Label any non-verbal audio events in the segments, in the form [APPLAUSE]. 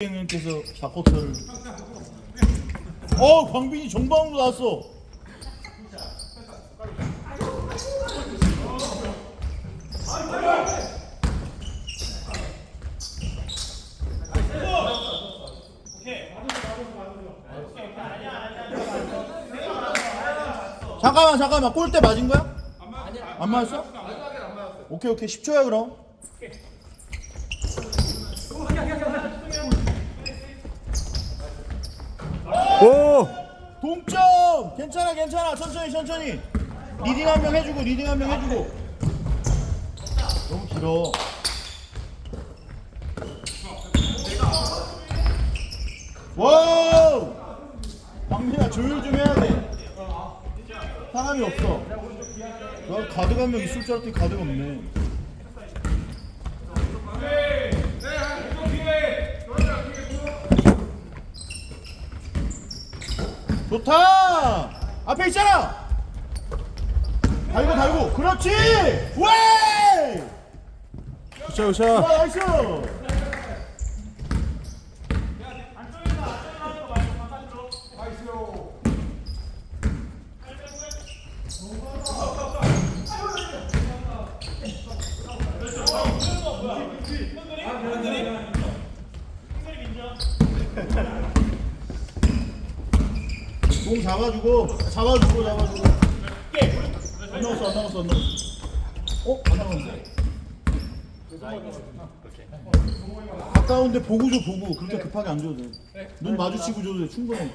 님께서 자코터를. 어 광빈이 정방으로 나왔어. 잠깐만 잠깐만. 골대 맞은 거야? 안 맞았어? 오케이 오케이. 10초야 그럼 오! 동점! 괜찮아 괜찮아. 천천히 천천히. 리딩 한 명 해주고 리딩 한 명 해주고. 너무 길어. 와우! 광민아 조율 좀 해야 돼. 사람이 없어. 나 가드가 한 명 있을 줄 알았더니 가드가 없네 좋다! 앞에 있잖아! 달고 달고 그렇지! 왜! 굿샷 와 굿샷 나이스! 공 잡아주고 잡아주고 잡아주고. 안 나왔어 안 나왔어 안 나왔어. 어? 안 나왔는데? 가까운데 보고 줘 보고. 그렇게 급하게 안 줘도 돼눈 마주치고 줘도 돼 충분해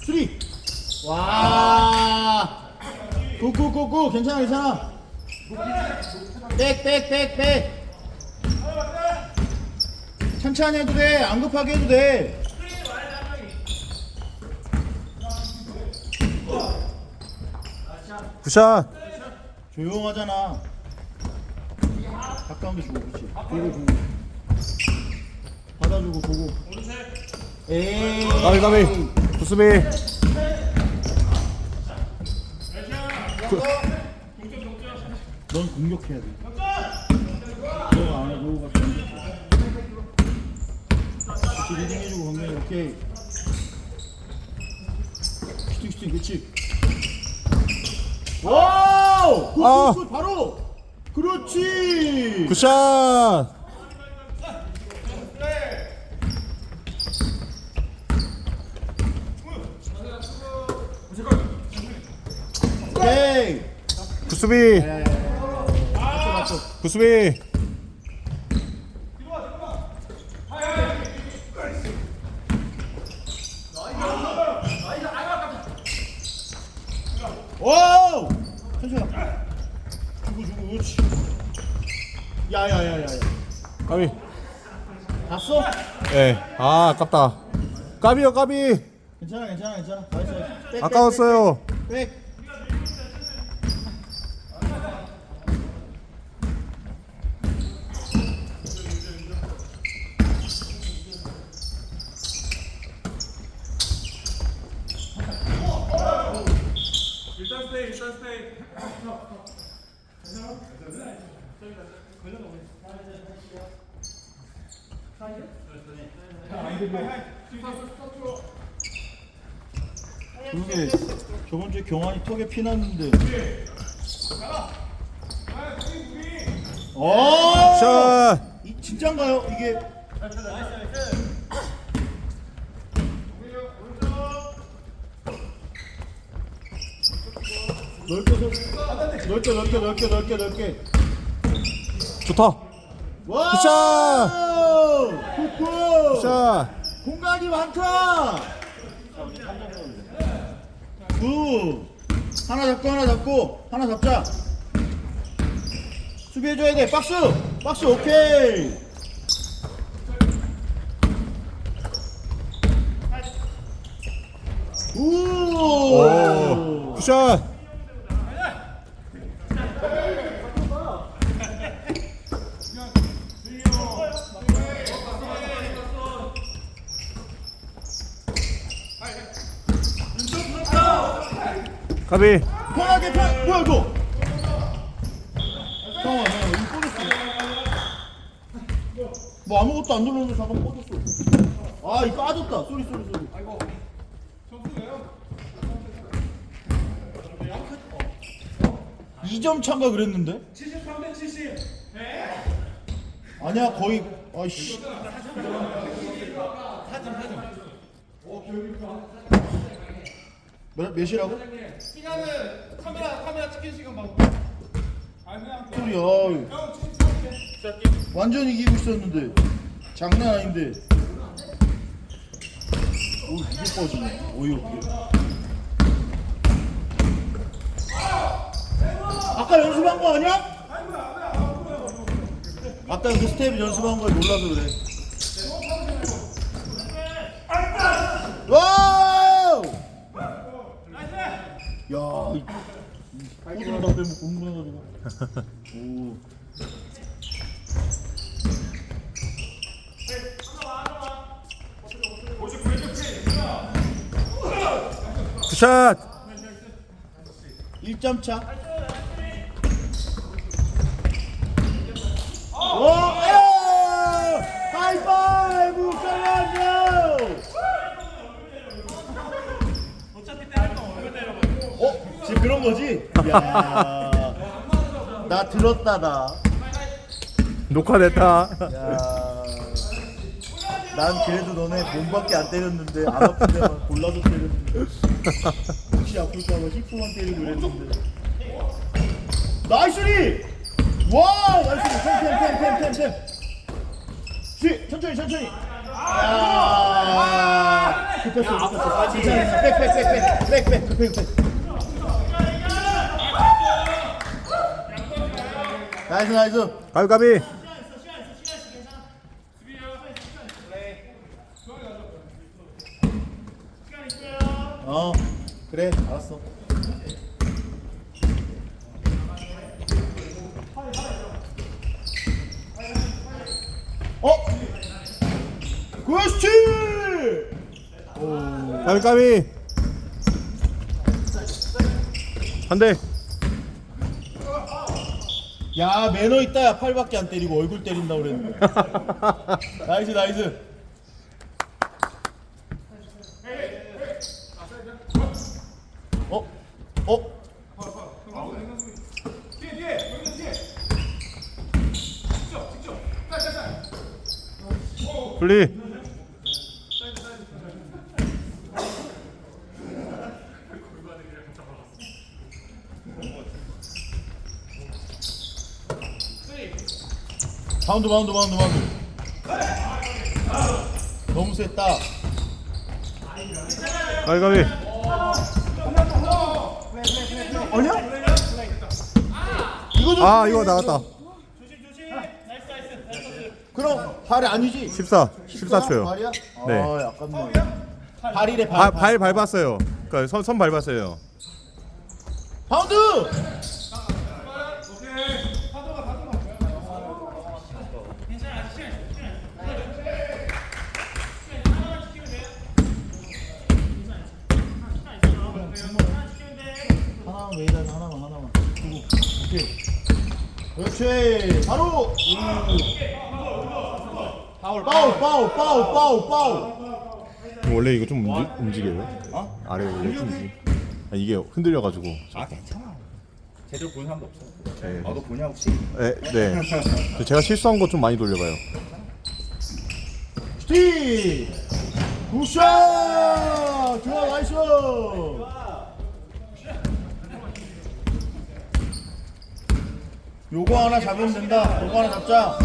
수리 와 굿굿굿굿 괜찮아 괜찮아 백백백백 천천히 해도 돼. 안 급하게 해도 돼. 굿샷 조용하잖아. 가까운 데 주고, 그렇지. 보고, 보고. 받아주고, 보고. 에이. 가비 가비 구수비 넌 공격해야 돼. 너안 너가 공격해. 그렇지, 리딩 해주고, 건강히, 오케이. 슈팅, 슈팅, 그렇지. 와우! 굿, 아. 굿, 굿, 바로! 그렇지! 굿샷 구수비. 구수비 와우! 천천히. 주고, 주고, 그렇지. 야, 야, 야, 야, 야. 까비 봤어? 예 아 아깝다 까비요 까비 괜찮아, 괜찮아, 괜찮아. 백, 백, 아까웠어요 백, 백. 스테이 일단 스테이 그게 저번 주에 경환이 턱에 피 났는데. 어! 굿샷 이 진짠가요? 이게 넓게 서- 넓게 넓게 넓게 넓게 넓게 좋다 와! 굿샷! 굿샷 공간이 많다. 굿. 하나 잡고 하나 잡고 하나 잡자. 수비해줘야 돼. 박스. 박스 오케이. 우. 오 굿샷 까비. 편하게 편 뭐야 이거? 잠깐만 잠깐만 이거 꺼졌어 뭐 아무것도 안 눌렀는데 잠깐 꺼졌어. 아 이거 빠졌다. 쏘리 쏘리 쏘리. 아이고 점수 왜요? 2점 차인가 그랬는데? 73대 70 아니야 거의 아이씨 몇, 몇이라고? 시간은 카메라 카메라 찍힌 시간 봐. 아, 그냥 소리야 형 73대 완전 이기고 있었는데. 장난 아닌데. 오 이게 빠지네. 어이없게. 아까 연습한 거 아니야? 아까 그 스텝 연습한 걸 몰라서 그래 와우 다 빼면 공부해가지고 오 굿샷 1점 차. 와, 에어! 하이파이브 잘한다. 어? 지금 그런 거지? 야, 나 들었다 나. 녹화됐다. 야, 난 그래도 너네 몸밖에 안 때렸는데 안 아픈 데만 골라서 때렸는데. 혹시 아플까봐 히프만 때리고 그랬는데. 나이스리! 와 나이스 템템템템템템. 시 천천히 천천히. 야. 급했어 급했어. 괜찮아 백백백백백백 급해 급해 나이스 나이스. 까비 어 그래 알았어. 어? 까비 까비 한대 야 매너 있다 야 팔밖에 안 때리고 얼굴 때린다 그랬는데 [LAUGHS] 나이스 나이스 어? 어? 분리 바운드 바운드 바운드 바운드. 너무 셌다. 까비 아니야? 이거 좀 아 이거 나갔다. 그럼 발이 아니지? 14 14초요. 발이야? 네. 아 아깝네 발이래 발, 발, 발 밟았어요. 그니까 선, 선 밟았어요. 바운드 하나만 메이다 하나만 하나만 두고 오케이 그렇지 바로 파울 파울 파울 파울 파울 파울 원래 이거 좀 움직, 움직 여요? 어? 아래 원래 좀 움직 아, 이게 흔들려가지고 아 괜찮아. 제대로 보는 사람도 없어. 네. 너도 보냐 혹시? 네, 네. 제가 실수한 거 좀 많이 돌려봐요 스틱 굿샷 좋아 나이스 요거 하나 잡으면 된다. 요거 하나 잡자.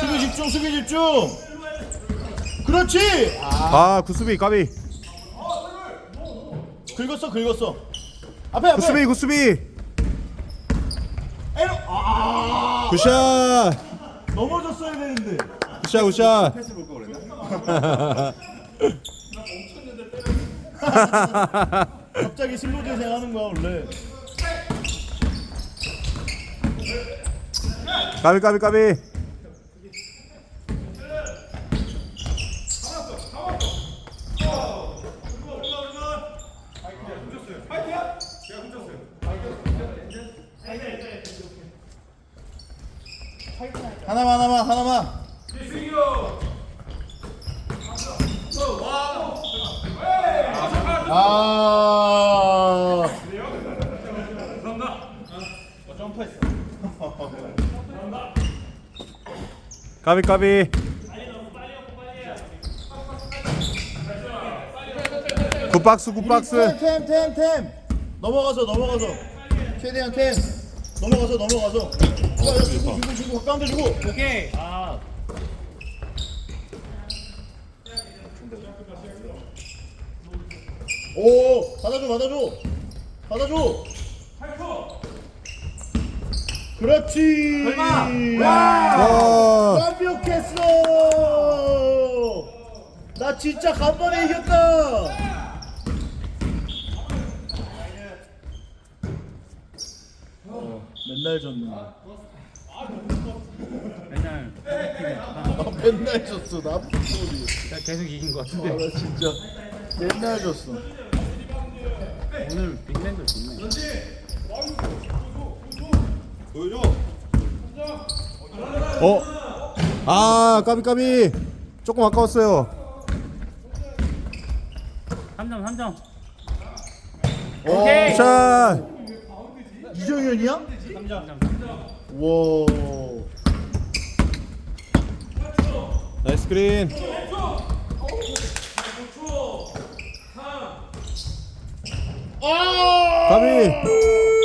수비 집중 수비 집중. 그렇지! 아 아 구수비 까비. 긁었어 긁었어. 앞에 앞에. 구수비 구수비. 에로 아! 굿샷. 넘어졌어야 되는데. 굿샷 굿샷. 패스 볼거 그랬나? [LAUGHS] 갑자기 슬로우 재생 하는 거야 원래 까비 까비 까비. 하나만 하나만 하나만. 아. 까비 까비. 굿박스 굿박스. 템템템 넘어가서 넘어가서. 최대한 템. 넘어가서 넘어가서. 야, 야, 주고 주고 주고 가운데 주고. 오케이. 아. 오 받아줘 받아줘. 받아줘 그렇지. 와. 와. 완벽했어. 나 진짜 간만에 이겼다. 어, 맨날 졌는데 맨날 아, 맨날 졌어 나 소리. 계속 이긴 것 아, 같은데. 나 진짜 맨날 졌어. 오늘 빅맨들 좋네. 어? 아 까비 까비 조금 아까웠어요 3점 3점. 오 오케이. 샷 이정현이야? 3점. 와 나이스 그린 아! 까비